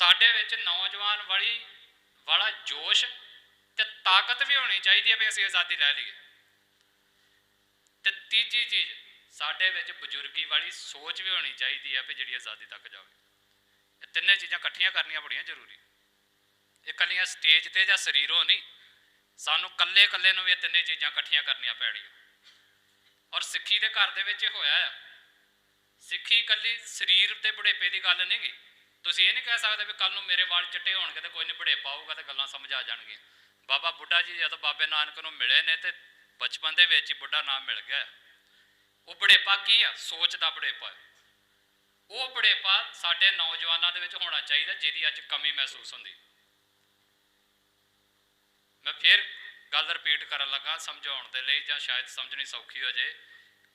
ਸਾਡੇ ਵਿੱਚ ਨੌਜਵਾਨ ਵਾਲੀ, ਵਾਲਾ ਜੋਸ਼ ਤੇ ਤਾਕਤ ਵੀ ਹੋਣੀ ਚਾਹੀਦੀ ਹੈ ਵੀ ਅਸੀਂ ਆਜ਼ਾਦੀ ਲੈ ਲਈਏ। ਤੇ ਤੀਜੀ ਚੀਜ਼, ਸਾਡੇ ਵਿੱਚ ਬਜ਼ੁਰਗੀ ਵਾਲੀ ਸੋਚ ਵੀ ਹੋਣੀ ਚਾਹੀਦੀ ਹੈ ਵੀ ਜਿਹੜੀ ਆਜ਼ਾਦੀ ਤੱਕ ਜਾਵੇ। ਇਹ ਤਿੰਨੇ ਚੀਜ਼ਾਂ ਇਕੱਠੀਆਂ ਕਰਨੀਆਂ ਬੜੀਆਂ ਜ਼ਰੂਰੀ ਇਹ ਇਕੱਲੀਆਂ ਸਟੇਜ ਤੇ ਜਾਂ ਸਰੀਰੋਂ ਨਹੀਂ, ਸਾਨੂੰ ਕੱਲੇ ਕੱਲੇ ਨੂੰ ਵੀ ਇਹ ਤਿੰਨੇ ਚੀਜ਼ਾਂ ਇਕੱਠੀਆਂ ਕਰਨੀਆਂ ਪੈਣੀਆਂ। ਔਰ ਸਿੱਖੀ ਦੇ ਘਰ ਦੇ ਵਿੱਚ ਇਹ ਹੋਇਆ ਆ। ਸਿੱਖੀ ਇਕੱਲੀ ਸਰੀਰ ਦੇ ਬੁਢੇਪੇ ਦੀ ਗੱਲ ਨਹੀਂ ਗੀ ਤੁਸੀਂ ਇਹ ਨਹੀਂ ਕਹਿ ਸਕਦੇ ਵੀ ਕੱਲ ਨੂੰ ਮੇਰੇ ਵਾਲ ਚਿੱਟੇ ਹੋਣਗੇ ਤੇ ਕੋਈ ਨਹੀਂ ਬੁਢੇਪਾ ਆਊਗਾ ਤੇ ਗੱਲਾਂ ਸਮਝ ਆ ਜਾਣਗੀਆਂ। ਬਾਬਾ ਬੁੱਢਾ ਜੀ ਜਦੋਂ ਬਾਬੇ ਨਾਨਕ ਨੂੰ ਮਿਲੇ ਨੇ ਤੇ ਬਚਪਨ ਦੇ ਵਿੱਚ ਹੀ ਬੁੱਢਾ ਨਾਮ ਮਿਲ ਗਿਆ। ਉਹ ਬੁਢੇਪਾ ਕੀ ਆ? ਸੋਚ ਦਾ ਬੜੇਪਾ ਉਹ ਬੁਢੇਪਾ ਸਾਡੇ ਨੌਜਵਾਨਾਂ ਦੇ ਵਿੱਚ ਹੋਣਾ ਚਾਹੀਦਾ ਜਿਹਦੀ ਅੱਜ ਕਮੀ ਮਹਿਸੂਸ ਹੁੰਦੀ। ਮੈਂ ਫਿਰ ਗੱਲ ਰਿਪੀਟ ਕਰਨ ਲੱਗਾ ਸਮਝਾਉਣ ਦੇ ਲਈ ਜਾਂ ਸ਼ਾਇਦ ਸਮਝਣੀ ਸੌਖੀ ਹੋ ਜੇ।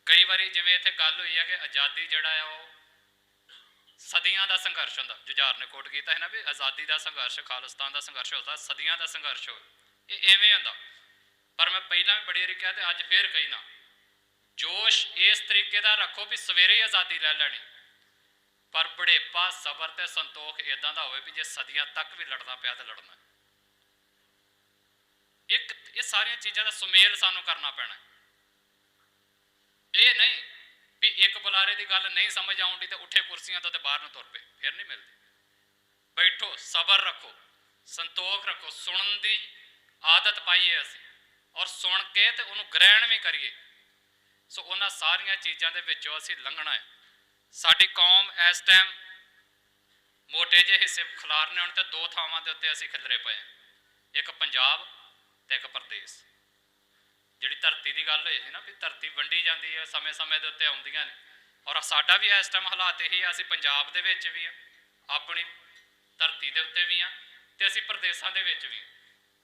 ਕਈ ਵਾਰੀ ਜਿਵੇਂ ਇੱਥੇ ਗੱਲ ਹੋਈ ਹੈ ਕਿ ਆਜ਼ਾਦੀ ਜਿਹੜਾ ਹੈ ਉਹ ਸਦੀਆਂ ਦਾ ਸੰਘਰਸ਼ ਹੁੰਦਾ, ਜੁਝਾਰ ਨੇ ਕੋਟ ਕੀਤਾ ਹੈ ਨਾ ਵੀ ਆਜ਼ਾਦੀ ਦਾ ਸੰਘਰਸ਼, ਖਾਲਿਸਤਾਨ ਦਾ ਸੰਘਰਸ਼ ਹੁੰਦਾ, ਸਦੀਆਂ ਦਾ ਸੰਘਰਸ਼ ਹੋ ਇਹ ਐਵੇਂ ਹੁੰਦਾ। ਪਰ ਮੈਂ ਪਹਿਲਾਂ ਵੀ ਬੜੀ ਵਾਰੀ ਕਿਹਾ ਤੇ ਅੱਜ ਫੇਰ ਕਹੀ ਜੋਸ਼ ਇਸ ਤਰੀਕੇ ਦਾ ਰੱਖੋ ਵੀ ਸਵੇਰੇ ਹੀ ਆਜ਼ਾਦੀ ਲੈ ਲੈਣੀ। ਪਰ ਬੜੇਪਾ, ਸਬਰ ਤੇ ਸੰਤੋਖ ਇਦਾਂ ਦਾ ਹੋਵੇ ਵੀ ਜੇ ਸਦੀਆਂ ਤੱਕ ਵੀ ਲੜਨਾ ਪਿਆ ਤੇ ਲੜਨਾ ਇੱਕ, ਇਹ ਸਾਰੀਆਂ ਚੀਜ਼ਾਂ ਦਾ ਸੁਮੇਲ ਸਾਨੂੰ ਕਰਨਾ ਪੈਣਾ ਇਹ ਨਹੀਂ ਇੱਕ ਬੁਲਾਰੇ ਦੀ ਗੱਲ ਨਹੀਂ ਸਮਝ ਆਉਂਦੀ ਤੇ ਉੱਠੇ ਕੁਰਸੀਆਂ ਤੋਂ ਤੇ ਬਾਹਰ ਨੂੰ ਤੁਰ ਪਏ, ਫਿਰ ਨਹੀਂ ਮਿਲਦੀ। ਬੈਠੋ, ਸਬਰ ਰੱਖੋ, ਸੰਤੋਖ ਰੱਖੋ, ਸੁਣਨ ਦੀ ਆਦਤ ਪਾਈਏ ਅਸੀਂ ਔਰ ਸੁਣ ਕੇ ਤੇ ਉਹਨੂੰ ਗ੍ਰਹਿਣ ਵੀ ਕਰੀਏ। ਸੋ ਉਹਨਾਂ ਸਾਰੀਆਂ ਚੀਜ਼ਾਂ ਦੇ ਵਿੱਚੋਂ ਅਸੀਂ ਲੰਘਣਾ ਹੈ। ਸਾਡੀ ਕੌਮ ਇਸ ਟਾਈਮ ਮੋਟੇ ਜਿਹੇ ਹਿੱਸੇ ਖਿਲਾਰਨੇ ਹੋਣ ਤੇ ਦੋ ਥਾਵਾਂ ਦੇ ਉੱਤੇ ਅਸੀਂ ਖਿਲਰੇ ਪਏ ਇੱਕ ਪੰਜਾਬ ਤੇ ਇੱਕ ਪ੍ਰਦੇਸ਼। ਜਿਹੜੀ ਧਰਤੀ ਦੀ ਗੱਲ ਹੋਈ ਸੀ ਨਾ ਵੀ ਧਰਤੀ ਵੰਡੀ ਜਾਂਦੀ ਹੈ ਸਮੇਂ-ਸਮੇਂ ਦੇ ਉੱਤੇ ਆਉਂਦੀਆਂ ਨੇ। ਔਰ ਸਾਡਾ ਵੀ ਇਸ ਟਾਈਮ ਹਾਲਾਤ ਇਹੀ ਆ, ਅਸੀਂ ਪੰਜਾਬ ਦੇ ਵਿੱਚ ਵੀ ਆ, ਆਪਣੀ ਧਰਤੀ ਦੇ ਉੱਤੇ ਵੀ ਆ ਤੇ ਅਸੀਂ ਪ੍ਰਦੇਸ਼ਾਂ ਦੇ ਵਿੱਚ ਵੀ ਹਾਂ।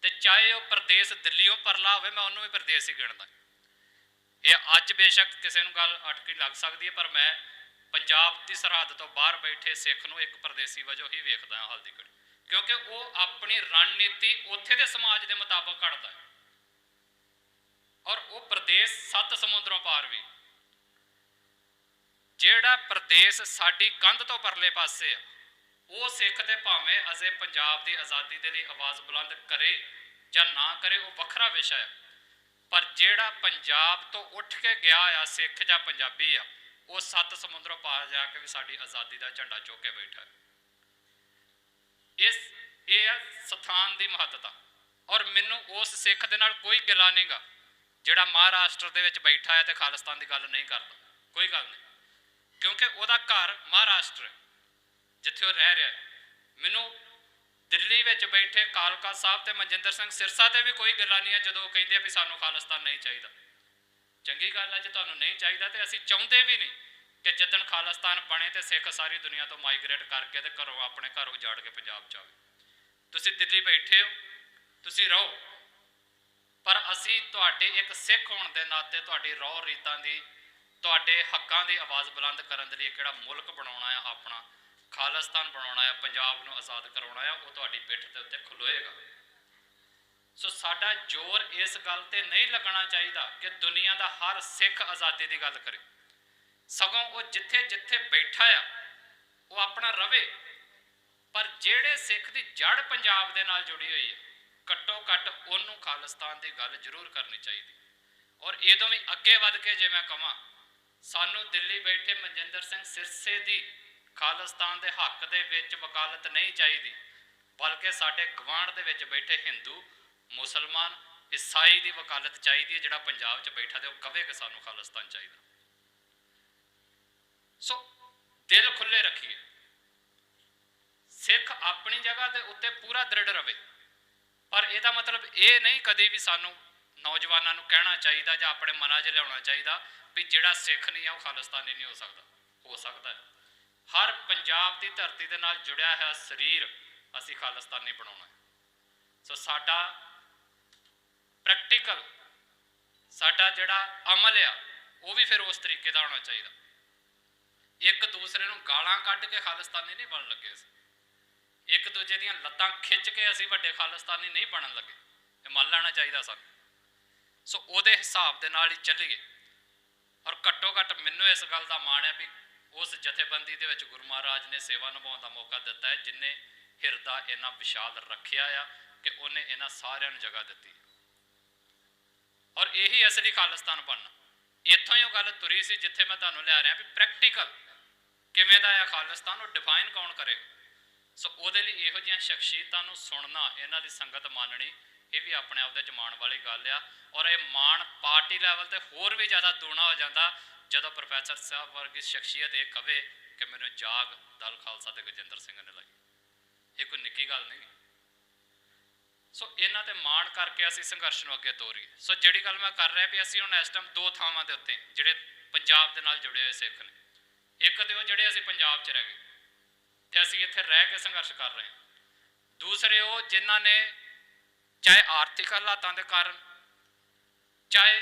ਤੇ ਚਾਹੇ ਉਹ ਪ੍ਰਦੇਸ਼ ਦਿੱਲੀੋਂ ਪਰਲਾ ਹੋਵੇ, ਮੈਂ ਉਹਨੂੰ ਵੀ ਪ੍ਰਦੇਸ਼ ਹੀ ਗਿਣਦਾ। ਇਹ ਅੱਜ ਬੇਸ਼ੱਕ ਕਿਸੇ ਨੂੰ ਗੱਲ ਅਟਕੀ ਲੱਗ ਸਕਦੀ ਹੈ ਪਰ ਮੈਂ ਪੰਜਾਬ ਦੀ ਸਰਹੱਦ ਤੋਂ ਬਾਹਰ ਬੈਠੇ ਸਿੱਖ ਨੂੰ ਇੱਕ ਪਰਦੇਸੀ ਵਜੋਂ ਹੀ ਵੇਖਦਾ ਹਾਂ, ਹਾਲ ਦੀ ਘੜੀ। ਕਿਉਂਕਿ ਉਹ ਆਪਣੀ ਰਣਨੀਤੀ ਉੱਥੇ ਦੇ ਸਮਾਜ ਦੇ ਮੁਤਾਬਕ ਘੜਦਾ ਹੈ। ਔਰ ਉਹ ਪ੍ਰਦੇਸ਼ ਸੱਤ ਸਮੁੰਦਰੋਂ ਪਾਰ ਵੀ। ਜਿਹੜਾ ਪ੍ਰਦੇਸ਼ ਸਾਡੀ ਕੰਧ ਤੋਂ ਪਰਲੇ ਪਾਸੇ ਆ, ਉਹ ਸਿੱਖ ਤੇ ਭਾਵੇਂ ਅਜੇ ਪੰਜਾਬ ਦੀ ਆਜ਼ਾਦੀ ਦੇ ਲਈ ਆਵਾਜ਼ ਬੁਲੰਦ ਕਰੇ ਜਾਂ ਨਾ ਕਰੇ, ਉਹ ਵੱਖਰਾ ਵਿਸ਼ਾ ਹੈ ਪਰ ਜਿਹੜਾ ਪੰਜਾਬ ਤੋਂ ਉੱਠ ਕੇ ਗਿਆ ਆ, ਸਿੱਖ ਜਾਂ ਪੰਜਾਬੀ ਆ, ਉਹ ਸੱਤ ਸਮੁੰਦਰੋਂ ਪਾਰ ਜਾ ਕੇ ਵੀ ਸਾਡੀ ਆਜ਼ਾਦੀ ਦਾ ਝੰਡਾ ਚੁੱਕ ਕੇ ਬੈਠਾ ਇਸ, ਇਹ ਆ ਸਥਾਨ ਦੀ ਮਹੱਤਤਾ। ਔਰ ਮੈਨੂੰ ਉਸ ਸਿੱਖ ਦੇ ਨਾਲ ਕੋਈ ਗਿਲਾ ਨਹੀਂਗਾ ਜਿਹੜਾ ਮਹਾਰਾਸ਼ਟਰ ਦੇ ਵਿੱਚ ਬੈਠਾ ਹੈ ਤੇ ਖਾਲਿਸਤਾਨ ਦੀ ਗੱਲ ਨਹੀਂ ਕਰਦਾ। ਕੋਈ ਗੱਲ ਨਹੀਂ। ਕਿਉਂਕਿ ਉਹਦਾ ਘਰ ਮਹਾਰਾਸ਼ਟਰ ਹੈ, ਜਿੱਥੇ ਉਹ ਰਹਿ ਰਿਹਾ ਹੈ। ਮੈਨੂੰ ਦਿੱਲੀ ਵਿੱਚ ਬੈਠੇ ਕਾਲਕਾ ਸਾਹਿਬ ਤੇ ਮਨਜਿੰਦਰ ਸਿੰਘ ਸਿਰਸਾ ਤੇ ਵੀ ਕੋਈ ਗੱਲਾਂ ਨਹੀਂ ਹੈ ਜਦੋਂ ਉਹ ਕਹਿੰਦੇ ਆ ਵੀ ਸਾਨੂੰ ਖਾਲਿਸਤਾਨ ਨਹੀਂ ਚਾਹੀਦਾ। ਚੰਗੀ ਗੱਲ ਹੈ ਜੇ ਤੁਹਾਨੂੰ ਨਹੀਂ ਚਾਹੀਦਾ ਤੇ ਅਸੀਂ ਚਾਹੁੰਦੇ ਵੀ ਨਹੀਂ ਕਿ ਜਦੋਂ ਖਾਲਿਸਤਾਨ ਬਣੇ ਤੇ ਸਿੱਖ ਸਾਰੀ ਦੁਨੀਆ ਤੋਂ ਮਾਈਗ੍ਰੇਟ ਕਰਕੇ ਤੇ ਘਰੋਂ ਆਪਣੇ ਘਰ ਉਜਾੜ ਕੇ ਪੰਜਾਬ ਚ ਆਵੇ। ਤੁਸੀਂ ਦਿੱਲੀ ਬੈਠੇ ਹੋ, ਤੁਸੀਂ ਰਹੋ। ਪਰ ਅਸੀਂ ਤੁਹਾਡੇ ਇੱਕ ਸਿੱਖ ਹੋਣ ਦੇ ਨਾਤੇ ਤੁਹਾਡੀ ਰੌ ਰੀਤਾਂ ਦੀ, ਤੁਹਾਡੇ ਹੱਕਾਂ ਦੀ ਆਵਾਜ਼ ਬੁਲੰਦ ਕਰਨ ਦੇ ਲਈ ਕਿਹੜਾ ਮੁਲਕ ਬਣਾਉਣਾ ਆ, ਆਪਣਾ ਖਾਲਿਸਤਾਨ ਬਣਾਉਣਾ ਆ, ਪੰਜਾਬ ਨੂੰ ਆਜ਼ਾਦ ਕਰਾਉਣਾ ਆ, ਉਹ ਤੁਹਾਡੀ ਪਿੱਠ ਦੇ ਉੱਤੇ ਖਲੋਏਗਾ। ਸੋ ਸਾਡਾ ਜ਼ੋਰ ਇਸ ਗੱਲ ਤੇ ਨਹੀਂ ਲੱਗਣਾ ਚਾਹੀਦਾ ਕਿ ਦੁਨੀਆ ਦਾ ਹਰ ਸਿੱਖ ਆਜ਼ਾਦੀ ਦੀ ਗੱਲ ਕਰੇ। ਸਗੋਂ ਉਹ ਜਿੱਥੇ ਜਿੱਥੇ ਬੈਠਾ ਆ, ਉਹ ਆਪਣਾ ਰਵੇ। ਪਰ ਜਿਹੜੇ ਸਿੱਖ ਦੀ ਜੜ ਪੰਜਾਬ ਦੇ ਨਾਲ ਜੁੜੀ ਹੋਈ ਹੈ ਘੱਟੋ ਘੱਟ ਉਹਨੂੰ ਖਾਲਿਸਤਾਨ ਦੀ ਗੱਲ ਜ਼ਰੂਰ ਕਰਨੀ ਚਾਹੀਦੀ। ਔਰ ਇਹਦੋਂ ਵੀ ਅੱਗੇ ਵੱਧ ਕੇ ਜੇ ਮੈਂ ਕਹਾਂ ਸਾਨੂੰ ਦਿੱਲੀ ਬੈਠੇ ਮਨਜਿੰਦਰ ਸਿੰਘ ਸਿਰਸੇ ਦੀ ਖਾਲਿਸਤਾਨ ਦੇ ਹੱਕ ਦੇ ਵਿੱਚ ਵਕਾਲਤ ਨਹੀਂ ਚਾਹੀਦੀ, ਬਲਕਿ ਸਾਡੇ ਗਵਾਂਢ ਦੇ ਵਿੱਚ ਬੈਠੇ ਹਿੰਦੂ, ਮੁਸਲਮਾਨ, ਈਸਾਈ ਦੀ ਵਕਾਲਤ ਚਾਹੀਦੀ ਹੈ ਜਿਹੜਾ ਪੰਜਾਬ 'ਚ ਬੈਠਾ ਤੇ ਉਹ ਕਵੇ ਕਿ ਸਾਨੂੰ ਖਾਲਿਸਤਾਨ ਚਾਹੀਦਾ। ਸੋ ਦਿਲ ਖੁੱਲੇ ਰੱਖੀਏ। ਸਿੱਖ ਆਪਣੀ ਜਗ੍ਹਾ ਦੇ ਉੱਤੇ ਪੂਰਾ ਦ੍ਰਿੜ ਰਵੇ। ਪਰ ਇਹਦਾ ਮਤਲਬ ਇਹ ਨਹੀਂ ਕਦੇ ਵੀ ਸਾਨੂੰ ਨੌਜਵਾਨਾਂ ਨੂੰ ਕਹਿਣਾ ਚਾਹੀਦਾ ਜਾਂ ਆਪਣੇ ਮਨਾਂ 'ਚ ਲਿਆਉਣਾ ਚਾਹੀਦਾ ਵੀ ਜਿਹੜਾ ਸਿੱਖ ਨਹੀਂ ਆ ਉਹ ਖਾਲਿਸਤਾਨੀ ਨਹੀਂ ਹੋ ਸਕਦਾ ਹੋ ਸਕਦਾ ਹਰ ਪੰਜਾਬ ਦੀ ਧਰਤੀ ਦੇ ਨਾਲ ਜੁੜਿਆ ਹੋਇਆ ਸਰੀਰ ਅਸੀਂ ਖਾਲਿਸਤਾਨੀ ਬਣਾਉਣਾ ਸੋ ਸਾਡਾ ਪ੍ਰੈਕਟੀਕਲ ਸਾਡਾ ਜਿਹੜਾ ਅਮਲ ਆ, ਉਹ ਵੀ ਫਿਰ ਉਸ ਤਰੀਕੇ ਦਾ ਹੋਣਾ ਚਾਹੀਦਾ। ਇੱਕ ਦੂਸਰੇ ਨੂੰ ਗਾਲਾਂ ਕੱਢ ਕੇ ਖਾਲਿਸਤਾਨੀ ਨਹੀਂ ਬਣ ਲੱਗੇ ਅਸੀਂ। ਇੱਕ ਦੂਜੇ ਦੀਆਂ ਲੱਤਾਂ ਖਿੱਚ ਕੇ ਅਸੀਂ ਵੱਡੇ ਖਾਲਿਸਤਾਨੀ ਨਹੀਂ ਬਣਨ ਲੱਗੇ ਇਹ ਮੰਨ ਲੈਣਾ ਚਾਹੀਦਾ ਸਾਨੂੰ। ਸੋ ਉਹਦੇ ਹਿਸਾਬ ਦੇ ਨਾਲ ਹੀ ਚੱਲੀਏ। ਔਰ ਘੱਟੋ ਘੱਟ ਮੈਨੂੰ ਇਸ ਗੱਲ ਦਾ ਮਾਣ ਹੈ ਵੀ ਉਸ ਜਥੇਬੰਦੀ ਦੇ ਵਿੱਚ ਗੁਰੂ ਮਹਾਰਾਜ ਨੇ ਸੇਵਾ ਨਿਭਾਉਣ ਦਾ ਮੌਕਾ ਦਿੱਤਾ ਹੈ, ਜਿਨੇ ਹਿਰਦਾ ਇੰਨਾ ਵਿਸ਼ਾਲ ਰੱਖਿਆ ਆ ਕਿ ਉਹਨੇ ਇਹਨਾਂ ਸਾਰਿਆਂ ਨੂੰ ਜਗ੍ਹਾ ਦਿੱਤੀ ਔਰ ਇਹੀ ਅਸਲੀ ਖਾਲਿਸਤਾਨ ਬਣਨਾ। ਇੱਥੋਂ ਹੀ ਉਹ ਗੱਲ ਤੁਰੀ ਸੀ ਜਿੱਥੇ ਮੈਂ ਤੁਹਾਨੂੰ ਲਿਆ ਰਿਹਾ ਵੀ ਪ੍ਰੈਕਟੀਕਲ ਕਿਵੇਂ ਦਾ ਆ ਖਾਲਿਸਤਾਨ, ਉਹ ਡਿਫਾਈਨ ਕੌਣ ਕਰੇ ਸੋ ਉਹਦੇ ਲਈ ਇਹੋ ਜਿਹੀਆਂ ਸ਼ਖਸੀਅਤਾਂ ਨੂੰ ਸੁਣਨਾ, ਇਹਨਾਂ ਦੀ ਸੰਗਤ ਮੰਨਣੀ, ਇਹ ਵੀ ਆਪਣੇ ਆਪ ਦੇ ਚ ਮਾਣ ਵਾਲੀ ਗੱਲ ਆ। ਔਰ ਇਹ ਮਾਣ ਪਾਰਟੀ ਲੈਵਲ ਤੇ ਹੋਰ ਵੀ ਜ਼ਿਆਦਾ ਦੂਣਾ ਹੋ ਜਾਂਦਾ ਜਦੋਂ ਪ੍ਰੋਫੈਸਰ ਸਾਹਿਬ ਵਰਗੀ ਸ਼ਖਸੀਅਤ ਇਹ ਕਵੇ ਕਿ ਮੈਨੂੰ ਜਾਗ, ਦਲ ਖਾਲਸਾ ਦੇ ਗਜਿੰਦਰ ਸਿੰਘ ਨੇ ਲਾਈ। ਇਹ ਕੋਈ ਨਿੱਕੀ ਗੱਲ ਨਹੀਂ। ਸੋ ਇਹਨਾਂ ਤੇ ਮਾਣ ਕਰਕੇ ਅਸੀਂ ਸੰਘਰਸ਼ ਨੂੰ ਅੱਗੇ ਤੋਰੀਏ। ਸੋ ਜਿਹੜੀ ਗੱਲ ਮੈਂ ਕਰ ਰਿਹਾ ਵੀ ਅਸੀਂ ਹੁਣ ਇਸ ਟਾਈਮ ਦੋ ਥਾਵਾਂ ਦੇ ਉੱਤੇ, ਜਿਹੜੇ ਪੰਜਾਬ ਦੇ ਨਾਲ ਜੁੜੇ ਹੋਏ ਸਿੱਖ ਨੇ। ਇੱਕ ਤੇ ਉਹ ਜਿਹੜੇ ਅਸੀਂ ਪੰਜਾਬ 'ਚ ਰਹਿ ਗਏ। ਤੇ ਅਸੀਂ ਇੱਥੇ ਰਹਿ ਕੇ ਸੰਘਰਸ਼ ਕਰ ਰਹੇ ਹਾਂ। ਦੂਸਰੇ ਉਹ ਜਿਨ੍ਹਾਂ ਨੇ ਚਾਹੇ ਆਰਥਿਕ ਹਾਲਾਤਾਂ ਦੇ ਕਾਰਨ, ਚਾਹੇ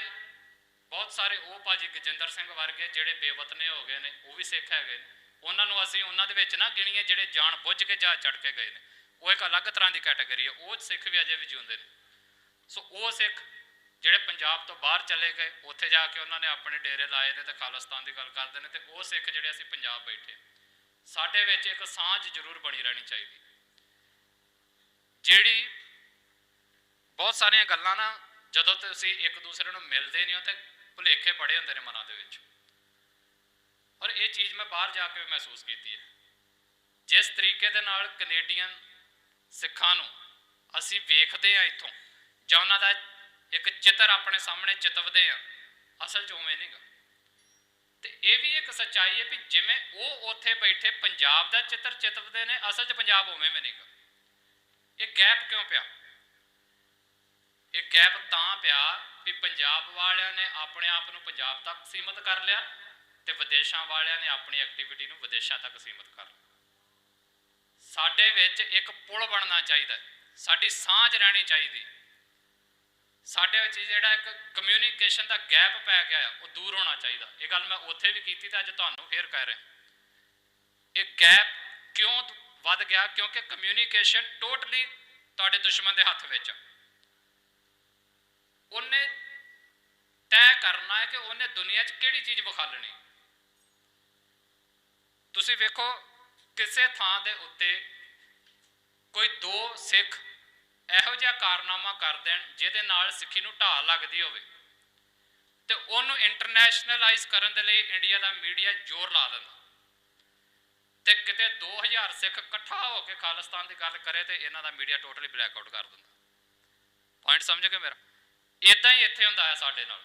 ਬਹੁਤ ਸਾਰੇ ਉਹ ਭਾਜੀ ਗਜਿੰਦਰ ਸਿੰਘ ਵਰਗੇ ਜਿਹੜੇ ਬੇਵਤਨੇ ਹੋ ਗਏ ਨੇ, ਉਹ ਵੀ ਸਿੱਖ ਹੈਗੇ ਨੇ, ਉਹਨਾਂ ਨੂੰ ਅਸੀਂ ਉਹਨਾਂ ਦੇ ਵਿੱਚ ਨਾ ਗਿਣੀਏ ਜਿਹੜੇ ਜਾਣ ਬੁੱਝ ਕੇ ਜਾ ਚੜ ਕੇ ਗਏ ਨੇ। ਉਹ ਇੱਕ ਅਲੱਗ ਤਰ੍ਹਾਂ ਦੀ ਕੈਟਾਗਰੀ ਹੈ, ਉਹ ਸਿੱਖ ਵੀ ਅਜੇ ਵੀ ਜਿਉਂਦੇ ਨੇ। ਸੋ ਉਹ ਸਿੱਖ ਜਿਹੜੇ ਪੰਜਾਬ ਤੋਂ ਬਾਹਰ ਚਲੇ ਗਏ, ਉੱਥੇ ਜਾ ਕੇ ਉਹਨਾਂ ਨੇ ਆਪਣੇ ਡੇਰੇ ਲਾਏ ਨੇ ਤੇ ਖਾਲਿਸਤਾਨ ਦੀ ਗੱਲ ਕਰਦੇ ਨੇ ਤੇ ਉਹ ਸਿੱਖ ਜਿਹੜੇ ਅਸੀਂ ਪੰਜਾਬ ਬੈਠੇ ਸਾਡੇ ਵਿੱਚ ਇੱਕ ਸਾਂਝ ਜ਼ਰੂਰ ਬਣੀ ਰਹਿਣੀ ਚਾਹੀਦੀ। ਜਿਹੜੀ ਬਹੁਤ ਸਾਰੀਆਂ ਗੱਲਾਂ ਨਾ, ਜਦੋਂ ਤੁਸੀਂ ਇੱਕ ਦੂਸਰੇ ਨੂੰ ਮਿਲਦੇ ਨਹੀਂ ਹੋ ਤੇ ਭੁਲੇਖੇ ਬੜੇ ਹੁੰਦੇ ਨੇ ਮਨਾਂ ਦੇ ਵਿੱਚ। ਔਰ ਇਹ ਚੀਜ਼ ਮੈਂ ਬਾਹਰ ਜਾ ਕੇ ਵੀ ਮਹਿਸੂਸ ਕੀਤੀ ਹੈ। ਜਿਸ ਤਰੀਕੇ ਦੇ ਨਾਲ ਕੈਨੇਡੀਅਨ ਸਿੱਖਾਂ ਨੂੰ ਅਸੀਂ ਵੇਖਦੇ ਆ ਇੱਥੋਂ, ਜਾਂ ਉਹਨਾਂ ਦਾ ਇੱਕ ਚਿੱਤਰ ਆਪਣੇ ਸਾਹਮਣੇ ਚਿਤਵਦੇ ਆ ਅਸਲ 'ਚ ਉਵੇਂ ਨਹੀਂਗਾ ਤੇ ਇਹ ਵੀ ਇੱਕ ਸੱਚਾਈ ਹੈ ਵੀ ਜਿਵੇਂ ਉਹ ਉੱਥੇ ਬੈਠੇ ਪੰਜਾਬ ਦਾ ਚਿੱਤਰ ਚਿਤਵਦੇ ਨੇ, ਅਸਲ 'ਚ ਪੰਜਾਬ ਉਵੇਂ ਵੀ ਨਹੀਂਗਾ। ਇਹ ਗੈਪ ਕਿਉਂ ਪਿਆ? ਇਹ ਗੈਪ ਤਾਂ ਪਿਆ ਵੀ ਪੰਜਾਬ ਵਾਲਿਆਂ ਨੇ ਆਪਣੇ ਆਪ ਨੂੰ ਪੰਜਾਬ ਤੱਕ ਸੀਮਤ ਕਰ ਲਿਆ ਤੇ ਵਿਦੇਸ਼ਾਂ ਵਾਲਿਆਂ ਨੇ ਆਪਣੀ ਐਕਟੀਵਿਟੀ ਨੂੰ ਵਿਦੇਸ਼ਾਂ ਤੱਕ ਸੀਮਤ ਕਰ ਲਿਆ। ਸਾਡੇ ਵਿੱਚ ਇੱਕ ਪੁਲ ਬਣਨਾ ਚਾਹੀਦਾ ਸਾਡੀ ਸਾਂਝ ਰਹਿਣੀ ਚਾਹੀਦੀ ਸਾਡੇ ਵਿੱਚ ਜਿਹੜਾ ਇੱਕ ਕਮਿਊਨੀਕੇਸ਼ਨ ਦਾ ਗੈਪ ਪੈ ਗਿਆ ਆ, ਉਹ ਦੂਰ ਹੋਣਾ ਚਾਹੀਦਾ। ਇਹ ਗੱਲ ਮੈਂ ਉੱਥੇ ਵੀ ਕੀਤੀ ਤੇ ਅੱਜ ਤੁਹਾਨੂੰ ਫੇਰ ਕਹਿ ਰਿਹਾ। ਇਹ ਗੈਪ ਕਿਉਂ ਵੱਧ ਗਿਆ? ਕਿਉਂਕਿ ਕਮਿਊਨੀਕੇਸ਼ਨ ਟੋਟਲੀ ਤੁਹਾਡੇ ਦੁਸ਼ਮਣ ਦੇ ਹੱਥ ਵਿੱਚ ਆ। ਉਹਨੇ ਤੈਅ ਕਰਨਾ ਹੈ ਕਿ ਉਹਨੇ ਦੁਨੀਆ 'ਚ ਕਿਹੜੀ ਚੀਜ਼ ਵਿਖਾਲਣੀ। ਤੁਸੀਂ ਵੇਖੋ, ਕਿਸੇ ਥਾਂ ਦੇ ਉੱਤੇ ਕੋਈ ਦੋ ਸਿੱਖ ਇਹੋ ਜਿਹਾ ਕਾਰਨਾਮਾ ਕਰ ਦੇਣ ਜਿਹਦੇ ਨਾਲ ਸਿੱਖੀ ਨੂੰ ਢਾਲ ਲੱਗਦੀ ਹੋਵੇ। ਤੇ ਉਹਨੂੰ ਇੰਟਰਨੈਸ਼ਨਲਾਈਜ਼ ਕਰਨ ਦੇ ਲਈ ਇੰਡੀਆ ਦਾ ਮੀਡੀਆ ਜ਼ੋਰ ਲਾ ਦਿੰਦਾ। ਤੇ ਕਿਤੇ 2000 ਸਿੱਖ ਇਕੱਠਾ ਹੋ ਕੇ ਖਾਲਿਸਤਾਨ ਦੀ ਗੱਲ ਕਰੇ ਤੇ ਇਹਨਾਂ ਦਾ ਮੀਡੀਆ ਟੋਟਲੀ ਬਲੈਕ ਆਊਟ ਕਰ ਦਿੰਦਾ। ਪੁਆਇੰਟ ਸਮਝ ਗਏ ਮੇਰਾ? ਇਦਾਂ ਹੀ ਇੱਥੇ ਹੁੰਦਾ ਹੈ ਸਾਡੇ ਨਾਲ।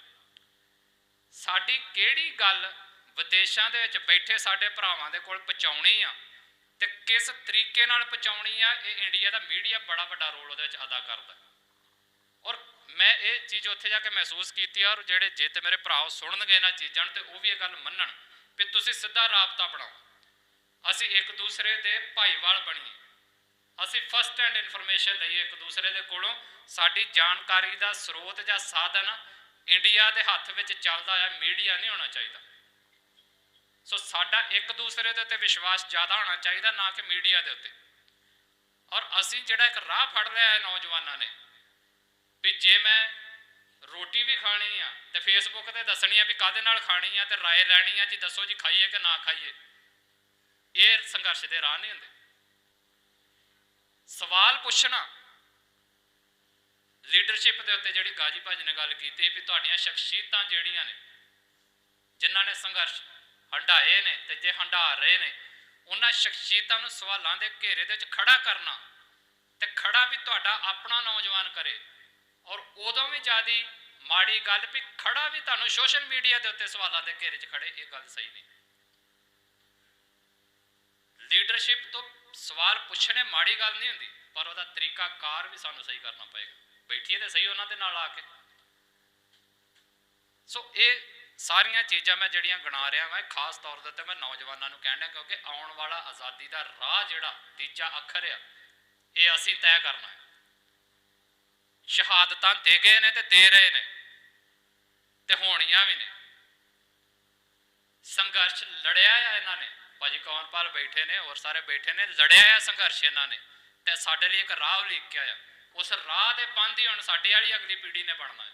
ਸਾਡੀ ਕਿਹੜੀ ਗੱਲ ਵਿਦੇਸ਼ਾਂ ਦੇ ਵਿੱਚ ਬੈਠੇ ਸਾਡੇ ਭਰਾਵਾਂ ਦੇ ਕੋਲ ਪਹੁੰਚਾਉਣੀ ਆ ਤੇ ਕਿਸ ਤਰੀਕੇ ਨਾਲ ਪਹੁੰਚਾਉਣੀ ਆ, ਇਹ ਇੰਡੀਆ ਦਾ ਮੀਡੀਆ ਬੜਾ ਵੱਡਾ ਰੋਲ ਉਹਦੇ ਵਿੱਚ ਅਦਾ ਕਰਦਾ ਔਰ ਮੈਂ ਇਹ ਚੀਜ਼ ਉੱਥੇ ਜਾ ਕੇ ਮਹਿਸੂਸ ਕੀਤੀ ਆ, ਔਰ ਜਿਹੜੇ ਜੇ ਤੇ ਮੇਰੇ ਭਰਾ ਉਹ ਸੁਣਨਗੇ ਇਹਨਾਂ ਚੀਜ਼ਾਂ ਨੂੰ, ਤੇ ਉਹ ਵੀ ਇਹ ਗੱਲ ਮੰਨਣ ਵੀ ਤੁਸੀਂ ਸਿੱਧਾ ਰਾਬਤਾ ਬਣਾਓ। ਅਸੀਂ ਇੱਕ ਦੂਸਰੇ ਦੇ ਭਾਈਵਾਲ ਬਣੀਏ। ਅਸੀਂ ਫਸਟ ਹੈਂਡ ਇਨਫੋਰਮੇਸ਼ਨ ਲਈਏ ਇੱਕ ਦੂਸਰੇ ਦੇ ਕੋਲੋਂ। ਸਾਡੀ ਜਾਣਕਾਰੀ ਦਾ ਸਰੋਤ ਜਾਂ ਸਾਧਨ ਇੰਡੀਆ ਦੇ ਹੱਥ ਵਿੱਚ ਚੱਲਦਾ ਆ ਮੀਡੀਆ ਨਹੀਂ ਹੋਣਾ ਚਾਹੀਦਾ। ਸੋ ਸਾਡਾ ਇੱਕ ਦੂਸਰੇ ਦੇ ਉੱਤੇ ਵਿਸ਼ਵਾਸ ਜ਼ਿਆਦਾ ਹੋਣਾ ਚਾਹੀਦਾ, ਨਾ ਕਿ ਮੀਡੀਆ ਦੇ ਉੱਤੇ। ਔਰ ਅਸੀਂ ਜਿਹੜਾ ਇੱਕ ਰਾਹ ਫੜ ਲਿਆ ਹੈ ਨੌਜਵਾਨਾਂ ਨੇ, ਵੀ ਜੇ ਮੈਂ ਰੋਟੀ ਵੀ ਖਾਣੀ ਆ ਤੇ ਫੇਸਬੁੱਕ ਤੇ ਦੱਸਣੀ ਆ ਵੀ ਕਾਦੇ ਨਾਲ ਖਾਣੀ ਆ ਤੇ ਰਾਏ ਲੈਣੀ ਆ ਜੀ, ਦੱਸੋ ਜੀ ਖਾਈਏ ਕਿ ਨਾ ਖਾਈਏ। ਇਹ ਸੰਘਰਸ਼ ਦੇ ਰਾਹ ਨਹੀਂ ਹੁੰਦੇ। ਸਵਾਲ ਪੁੱਛਣਾ ਲੀਡਰਸ਼ਿਪ ਦੇ ਉੱਤੇ ਜਿਹੜੀ ਗਾਜੀ ਭਾਜੀ ਨੇ ਗੱਲ ਕੀਤੀ ਵੀ ਤੁਹਾਡੀਆਂ ਸ਼ਖਸੀਅਤਾਂ ਜਿਹੜੀਆਂ ਨੇ, ਜਿਨ੍ਹਾਂ ਨੇ ਸੰਘਰਸ਼ ਹੰਡਾਏ ਨੇ ਤੇ ਜੇ ਹੰਡਾ ਰਹੇ ਨੇ, ਉਹਨਾਂ ਸ਼ਖਸੀਅਤਾਂ ਨੂੰ ਸਵਾਲਾਂ ਦੇ ਘੇਰੇ ਦੇ ਵਿੱਚ ਖੜਾ ਕਰਨਾ ਤੇ ਖੜਾ ਵੀ ਤੁਹਾਡਾ ਆਪਣਾ ਨੌਜਵਾਨ ਕਰੇ। ਔਰ ਉਦੋਂ ਵੀ ਜਿਆਦੀ ਮਾੜੀ ਗੱਲ ਵੀ, ਖੜਾ ਵੀ ਤੁਹਾਨੂੰ ਸੋਸ਼ਲ ਮੀਡੀਆ ਦੇ ਉੱਤੇ ਸਵਾਲਾਂ ਦੇ ਘੇਰੇ 'ਚ ਖੜੇ, ਇਹ ਗੱਲ ਸਹੀ ਨਹੀਂ। ਲੀਡਰਸ਼ਿਪ ਤੋਂ ਸਵਾਲ ਪੁੱਛਣੇ ਮਾੜੀ ਗੱਲ ਨਹੀਂ ਹੁੰਦੀ, ਪਰ ਉਹਦਾ ਤਰੀਕਾ ਕਾਰ ਵੀ ਸਾਨੂੰ ਸਹੀ ਕਰਨਾ ਪਏਗਾ। ਬੈਠੀਏ ਤੇ ਸਹੀ ਉਹਨਾਂ ਦੇ ਨਾਲ ਆ ਕੇ। ਸੋ ਇਹ ਸਾਰੀਆਂ ਚੀਜ਼ਾਂ ਮੈਂ ਜਿਹੜੀਆਂ ਗਿਣਾ ਰਿਹਾ ਮੈਂ ਖਾਸ ਤੌਰ ਦੇ ਉੱਤੇ ਮੈਂ ਨੌਜਵਾਨਾਂ ਨੂੰ ਕਹਿਣਾ ਕਿਉਂਕਿ ਆਉਣ ਵਾਲਾ ਆਜ਼ਾਦੀ ਦਾ ਰਾਹ ਜਿਹੜਾ ਤੀਜਾ ਅੱਖਰ ਆ, ਇਹ ਅਸੀਂ ਤੈਅ ਕਰਨਾ ਹੈ। ਸ਼ਹਾਦਤਾਂ ਦੇ ਗਏ ਨੇ ਤੇ ਦੇ ਰਹੇ ਨੇ ਤੇ ਹੋਣੀਆਂ ਵੀ ਨੇ। ਸੰਘਰਸ਼ ਲੜਿਆ ਆ ਇਹਨਾਂ ਨੇ, ਭਾਜੀ ਕੌਨਪਾਲ ਬੈਠੇ ਨੇ, ਹੋਰ ਸਾਰੇ ਬੈਠੇ ਨੇ, ਲੜਿਆ ਆ ਸੰਘਰਸ਼ ਇਹਨਾਂ ਨੇ ਤੇ ਸਾਡੇ ਲਈ ਇੱਕ ਰਾਹ ਉਲੀਕਿਆ ਆ। ਉਸ ਰਾਹ ਦੇ ਪੰਧ ਹੀ ਹੁਣ ਸਾਡੇ ਵਾਲੀ ਅਗਲੀ ਪੀੜ੍ਹੀ ਨੇ ਬਣਨਾ ਹੈ।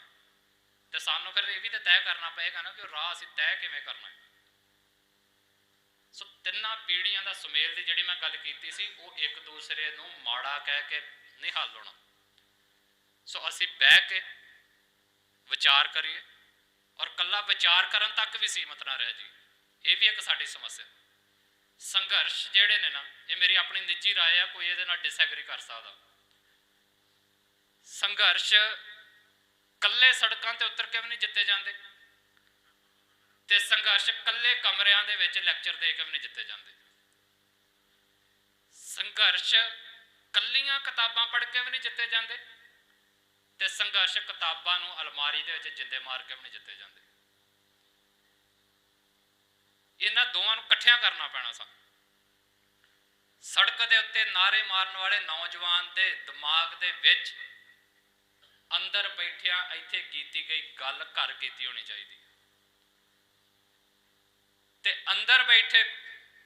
ਤੇ ਸਾਨੂੰ ਫਿਰ ਇਹ ਵੀ ਤਾਂ ਤੈਅ ਕਰਨਾ ਪਏਗਾ ਨਾ ਕਿ ਉਹ ਰਾਹ ਅਸੀਂ ਤੈਅ ਕਿਵੇਂ ਕਰਨਾ ਹੈ ਸੋ ਤਿੰਨਾਂ ਪੀੜ੍ਹੀਆਂ ਦਾ ਸੁਮੇਲ ਦੀ ਜਿਹੜੀ ਮੈਂ ਗੱਲ ਕੀਤੀ ਸੀ ਉਹ ਇੱਕ ਦੂਸਰੇ ਨੂੰ ਮਾੜਾ ਕਹਿ ਕੇ ਨਹੀਂ ਹੱਲ ਹੋਣਾ ਸੋ ਅਸੀਂ ਬਹਿ ਕੇ ਵਿਚਾਰ ਕਰੀਏ ਔਰ ਕੱਲਾ ਵਿਚਾਰ ਕਰਨ ਤੱਕ ਵੀ ਸੀਮਤ ਨਾ ਰਹਿ ਜੀ ਇਹ ਵੀ ਇੱਕ ਸਾਡੀ ਸਮੱਸਿਆ ਸੰਘਰਸ਼ ਜਿਹੜੇ ਨੇ ਨਾ ਇਹ ਮੇਰੀ ਆਪਣੀ ਨਿੱਜੀ رائے ਆ ਕੋਈ ਇਹਦੇ ਨਾਲ ਡਿਸਐਗਰੀ ਕਰ ਸਕਦਾ ਸੰਘਰਸ਼ ਕੱਲੇ ਸੜਕਾਂ ਤੇ ਉਤਰ ਕੇ ਵੀ ਨਹੀਂ ਜਿੱਤੇ ਜਾਂਦੇ ਤੇ ਸੰਘਰਸ਼ ਕੱਲੇ ਕਮਰਿਆਂ ਦੇ ਵਿੱਚ ਲੈਕਚਰ ਦੇ ਕੇ ਵੀ ਨਹੀਂ ਜਿੱਤੇ ਜਾਂਦੇ। ਸੰਘਰਸ਼ ਕੱਲੀਆਂ ਕਿਤਾਬਾਂ ਪੜ੍ਹ ਕੇ ਵੀ ਨਹੀਂ ਜਿੱਤੇ ਜਾਂਦੇ ਤੇ ਸੰਘਰਸ਼ ਕਿਤਾਬਾਂ ਨੂੰ ਅਲਮਾਰੀ ਦੇ ਵਿੱਚ ਜਿੰਦੇ ਮਾਰ ਕੇ ਵੀ ਨਹੀਂ ਜਿੱਤੇ ਜਾਂਦੇ। ਇਹਨਾਂ ਦੋਵਾਂ ਨੂੰ ਇਕੱਠਿਆਂ ਕਰਨਾ ਪੈਣਾ ਸਾਨੂੰ ਸੜਕ ਦੇ ਉੱਤੇ ਨਾਰੇ ਮਾਰਨ ਵਾਲੇ ਨੌਜਵਾਨ ਦੇ ਦਿਮਾਗ ਦੇ ਵਿੱਚ ਅੰਦਰ ਬੈਠਿਆਂ ਇੱਥੇ ਕੀਤੀ ਗਈ ਗੱਲ ਘਰ ਕੀਤੀ ਹੋਣੀ ਚਾਹੀਦੀ ਤੇ ਅੰਦਰ ਬੈਠੇ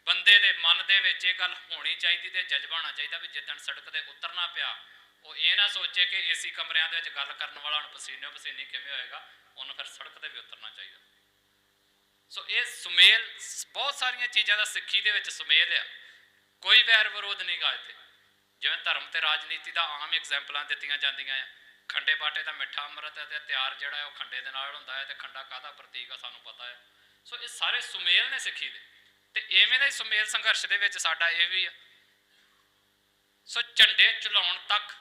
ਬੰਦੇ ਦੇ ਮਨ ਦੇ ਵਿੱਚ ਇਹ ਗੱਲ ਹੋਣੀ ਚਾਹੀਦੀ ਤੇ ਜਜ਼ਬਾ ਹੋਣਾ ਚਾਹੀਦਾ ਵੀ ਜਿੱਦਣ ਸੜਕ ਤੇ ਉਤਰਨਾ ਪਿਆ, ਉਹ ਇਹ ਨਾ ਸੋਚੇ ਕਿ ਏਸੀ ਕਮਰਿਆਂ ਦੇ ਵਿੱਚ ਗੱਲ ਕਰਨ ਵਾਲਾ ਹੁਣ ਪਸੀਨੋ ਪਸੀਨੀ ਕਿਵੇਂ ਹੋਏਗਾ, ਉਹਨੂੰ ਫਿਰ ਸੜਕ ਤੇ ਵੀ ਉਤਰਨਾ ਚਾਹੀਦਾ। ਸੋ ਇਹ ਸੁਮੇਲ, ਬਹੁਤ ਸਾਰੀਆਂ ਚੀਜ਼ਾਂ ਦਾ ਸਿੱਖੀ ਦੇ ਵਿੱਚ ਸੁਮੇਲ ਆ। ਕੋਈ ਵੈਰ ਵਿਰੋਧ ਨਹੀਂ ਗਾ ਇੱਥੇ। ਜਿਵੇਂ ਧਰਮ ਤੇ ਰਾਜਨੀਤੀ ਦਾ ਆਮ ਐਗਜ਼ਾਮਪਲਾਂ ਦਿੱਤੀਆਂ ਜਾਂਦੀਆਂ ਆ। ਖੰਡੇ ਬਾਟੇ ਦਾ ਮਿੱਠਾ ਅੰਮ੍ਰਿਤ ਹੈ ਤੇ ਤਿਆਰ ਜਿਹੜਾ ਹੈ ਉਹ ਖੰਡੇ ਦੇ ਨਾਲ ਹੁੰਦਾ ਹੈ ਤੇ ਖੰਡਾ ਕਾਹਦਾ ਪ੍ਰਤੀਕ ਆ ਸਾਨੂੰ ਪਤਾ ਹੈ। ਸੋ ਇਹ ਸਾਰੇ ਸੁਮੇਲ ਨੇ ਸਿੱਖੀ ਦੇ ਤੇ ਐਵੇਂ ਦਾ ਹੀ ਸੁਮੇਲ ਸੰਘਰਸ਼ ਦੇ ਵਿੱਚ ਸਾਡਾ ਇਹ ਵੀ ਆ। ਸੋ ਝੰਡੇ ਚਲਾਉਣ ਤੱਕ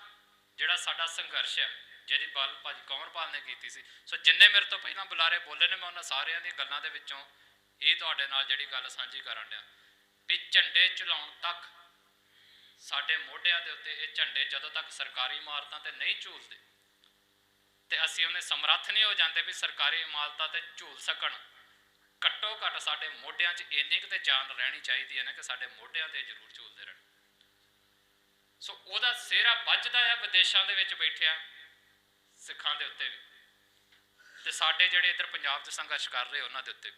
ਜਿਹੜਾ ਸਾਡਾ ਸੰਘਰਸ਼ ਹੈ ਜਿਹੜੀ ਬਲ ਭਾਜੀ ਕੰਵਰਪਾਲ ਨੇ ਕੀਤੀ ਸੀ? ਸੋ ਜਿੰਨੇ ਮੇਰੇ ਤੋਂ ਪਹਿਲਾਂ ਬੁਲਾਰੇ ਬੋਲੇ ਨੇ, ਮੈਂ ਉਹਨਾਂ ਸਾਰਿਆਂ ਦੀ ਗੱਲਾਂ ਦੇ ਵਿੱਚੋਂ ਇਹ ਤੁਹਾਡੇ ਨਾਲ ਜਿਹੜੀ ਗੱਲ ਸਾਂਝੀ ਕਰਨ ਡਿਆ। ਵੀ ਝੰਡੇ ਚਲਾਉਣ ਤੱਕ ਸਾਡੇ ਮੋਢਿਆਂ ਦੇ ਉੱਤੇ ਇਹ ਝੰਡੇ ਜਦੋਂ ਤੱਕ ਸਰਕਾਰੀ ਇਮਾਰਤਾਂ ਤੇ ਨਹੀਂ ਝੂਲਦੇ ਤੇ ਅਸੀਂ ਉਹਨੇ ਸਮਰੱਥ ਨਹੀਂ ਹੋ ਜਾਂਦੇ ਵੀ ਸਰਕਾਰੀ ਇਮਾਰਤਾਂ ਤੇ ਝੂਲ ਸਕਣ। ਘੱਟੋ ਘੱਟ ਸਾਡੇ ਮੋਢਿਆਂ 'ਚ ਇੰਨੀ ਕੁ ਜਾਨ ਰਹਿਣੀ ਚਾਹੀਦੀ ਹੈ ਨਾ ਕਿ ਸਾਡੇ ਮੋਢਿਆਂ ਤੇ ਜ਼ਰੂਰ ਝੂਲਦੇ ਰਹਿਣ। ਸੋ ਉਹਦਾ ਸਿਹਰਾ ਵੱਜਦਾ ਹੈ ਵਿਦੇਸ਼ਾਂ ਦੇ ਵਿੱਚ ਬੈਠਿਆ ਸਿੱਖਾਂ ਦੇ ਉੱਤੇ ਵੀ। ਤੇ ਸਾਡੇ ਜਿਹੜੇ ਇੱਧਰ ਪੰਜਾਬ 'ਚ ਸੰਘਰਸ਼ ਕਰ ਰਹੇ ਉਹਨਾਂ ਦੇ ਉੱਤੇ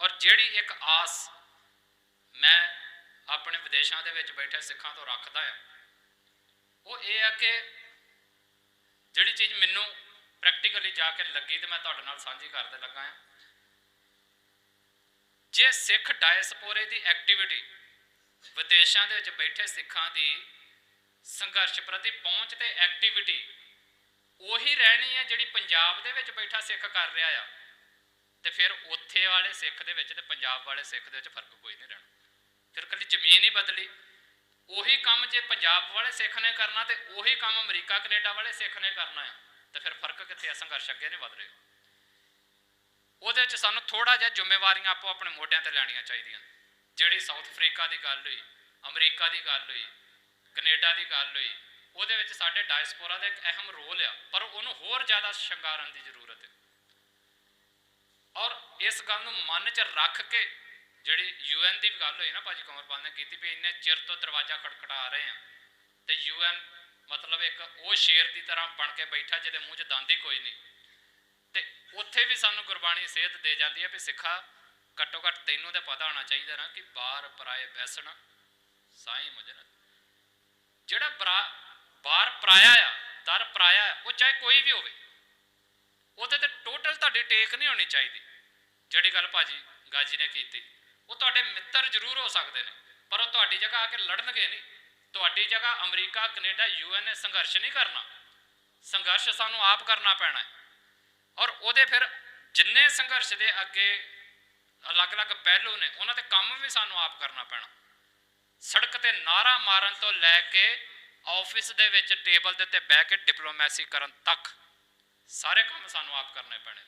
ਔਰ ਜਿਹੜੀ ਇੱਕ ਆਸ ਮੈਂ ਆਪਣੇ ਵਿਦੇਸ਼ਾਂ ਦੇ ਵਿੱਚ ਬੈਠੇ ਸਿੱਖਾਂ ਤੋਂ ਰੱਖਦਾ ਹਾਂ ਉਹ ਇਹ ਹੈ ਕਿ ਜਿਹੜੀ ਚੀਜ਼ ਮੈਨੂੰ ਪ੍ਰੈਕਟੀਕਲੀ ਜਾ ਕੇ ਲੱਗੀ ਤੇ ਮੈਂ ਤੁਹਾਡੇ ਨਾਲ ਸਾਂਝੀ ਕਰਦੇ ਲੱਗਾ ਆ ਜੇ ਸਿੱਖ ਡਾਇਸਪੋਰੇ ਦੀ ਐਕਟੀਵਿਟੀ ਵਿਦੇਸ਼ਾਂ ਦੇ ਵਿੱਚ ਬੈਠੇ ਸਿੱਖਾਂ ਦੀ ਸੰਘਰਸ਼ ਪ੍ਰਤੀ ਪਹੁੰਚ ਤੇ ਐਕਟੀਵਿਟੀ ਉਹੀ ਰਹਿਣੀ ਹੈ ਜਿਹੜੀ ਪੰਜਾਬ ਦੇ ਵਿੱਚ ਬੈਠਾ ਸਿੱਖ ਕਰ ਰਿਹਾ ਆ। ਤੇ ਫਿਰ ਉੱਥੇ ਵਾਲੇ ਸਿੱਖ ਦੇ ਵਿੱਚ ਤੇ ਪੰਜਾਬ ਵਾਲੇ ਸਿੱਖ ਦੇ ਵਿੱਚ ਫ਼ਰਕ ਕੋਈ ਨਹੀਂ ਰਹਿਣਾ। ਫਿਰ ਕੱਲੀ ਜ਼ਮੀਨ ਹੀ ਬਦਲੀ। ਉਹੀ ਕੰਮ ਜੇ ਪੰਜਾਬ ਵਾਲੇ ਸਿੱਖ ਨੇ ਕਰਨਾ ਤੇ ਉਹੀ ਕੰਮ ਅਮਰੀਕਾ, ਕੈਨੇਡਾ ਵਾਲੇ ਸਿੱਖ ਨੇ ਕਰਨਾ ਆ, ਤਾਂ ਫਿਰ ਫ਼ਰਕ ਕਿੱਥੇ ਆ? ਸੰਘਰਸ਼ ਅੱਗੇ ਨਹੀਂ ਵਧ ਰਿਹਾ। ਉਹਦੇ ਵਿੱਚ ਸਾਨੂੰ ਥੋੜਾ ਜਿਹਾ ਜ਼ਿੰਮੇਵਾਰੀਆਂ ਆਪੋ ਆਪਣੇ ਮੋਢਿਆਂ ਤੇ ਲੈਣੀਆਂ ਚਾਹੀਦੀਆਂ ਜਿਹੜੀ ਸਾਊਥ ਅਫਰੀਕਾ ਦੀ ਗੱਲ ਹੋਈ, ਅਮਰੀਕਾ ਦੀ ਗੱਲ ਹੋਈ, ਕੈਨੇਡਾ ਦੀ ਗੱਲ ਹੋਈ, ਉਹਦੇ ਵਿੱਚ ਸਾਡੇ ਡਾਇਸਪੋਰਾ ਦਾ ਇੱਕ ਅਹਿਮ ਰੋਲ ਆ, ਪਰ ਉਹਨੂੰ ਹੋਰ ਜ਼ਿਆਦਾ ਸ਼ਿੰਗਾਰਨ ਦੀ ਜ਼ਰੂਰਤ ਹੈ। ਔਰ ਇਸ ਗੱਲ ਨੂੰ ਮਨ 'ਚ ਰੱਖ ਕੇ ਜਿਹੜੀ ਯੂਐਨ ਦੀ ਵੀ ਗੱਲ ਹੋਈ ਨਾ ਭਾਜੀ ਕਮਰਪਾਲ ਨੇ ਕੀਤੀ ਵੀ ਇੰਨੇ ਚਿਰ ਤੋਂ ਦਰਵਾਜ਼ਾ ਖੜਖੜਾ ਰਹੇ ਆ। ਤੇ ਯੂਐਨ ਮਤਲਬ ਇੱਕ ਉਹ ਸ਼ੇਰ ਦੀ ਤਰ੍ਹਾਂ ਬਣ ਕੇ ਬੈਠਾ ਜਿਹਦੇ ਮੂੰਹ 'ਚ ਦੰਦ ਹੀ ਕੋਈ ਨਹੀਂ। ਤੇ ਉੱਥੇ ਵੀ ਸਾਨੂੰ ਗੁਰਬਾਣੀ ਸੇਧ ਦੇ ਜਾਂਦੀ ਹੈ ਵੀ ਸਿੱਖਾ ਘੱਟੋ ਘੱਟ ਤੈਨੂੰ ਤਾਂ ਪਤਾ ਹੋਣਾ ਚਾਹੀਦਾ ਨਾ ਕਿ ਬਾਹਰ ਪਰਾਏ ਬੈਸਣਾ, ਸਾਈ ਮੁਜਰ ਜਿਹੜਾ ਬਰਾ- ਬਾਹਰ ਪਰਾਇਆ ਆ, ਦਰ ਪਰਾਇਆ ਉਹ ਚਾਹੇ ਕੋਈ ਵੀ ਹੋਵੇ, ਉਹਦੇ ਤੇ ਟੋਟਲ ਤੁਹਾਡੀ ਟੇਕ ਨਹੀਂ ਹੋਣੀ ਚਾਹੀਦੀ। ਜਿਹੜੀ ਗੱਲ ਭਾਜੀ ਗਾਜੀ ਨੇ ਕੀਤੀ। ਉਹ ਤੁਹਾਡੇ ਮਿੱਤਰ ਜ਼ਰੂਰ ਹੋ ਸਕਦੇ ਨੇ, ਪਰ ਉਹ ਤੁਹਾਡੀ ਜਗ੍ਹਾ ਆ ਕੇ ਲੜਨਗੇ ਨਹੀਂ। ਤੁਹਾਡੀ ਜਗ੍ਹਾ ਅਮਰੀਕਾ, ਕੈਨੇਡਾ ਯੂਐਨ ਨੇ ਸੰਘਰਸ਼ ਨਹੀਂ ਕਰਨਾ। ਸੰਘਰਸ਼ ਸਾਨੂੰ ਆਪ ਕਰਨਾ ਪੈਣਾ ਹੈ। ਔਰ ਉਹਦੇ ਫਿਰ ਜਿੰਨੇ ਸੰਘਰਸ਼ ਦੇ ਅੱਗੇ ਅਲੱਗ-ਅਲੱਗ ਪਹਿਲੂ ਨੇ, ਉਹਨਾਂ ਤੇ ਕੰਮ ਵੀ ਸਾਨੂੰ ਆਪ ਕਰਨਾ ਪੈਣਾ। ਸੜਕ ਤੇ ਨਾਰਾ ਮਾਰਨ ਤੋਂ ਲੈ ਕੇ ਆਫਿਸ ਦੇ ਵਿੱਚ ਟੇਬਲ ਦੇ ਉੱਤੇ ਬਹਿ ਕੇ ਡਿਪਲੋਮੈਸੀ ਕਰਨ ਤੱਕ ਸਾਰੇ ਕੰਮ ਸਾਨੂੰ ਆਪ ਕਰਨੇ ਪੈਣੇ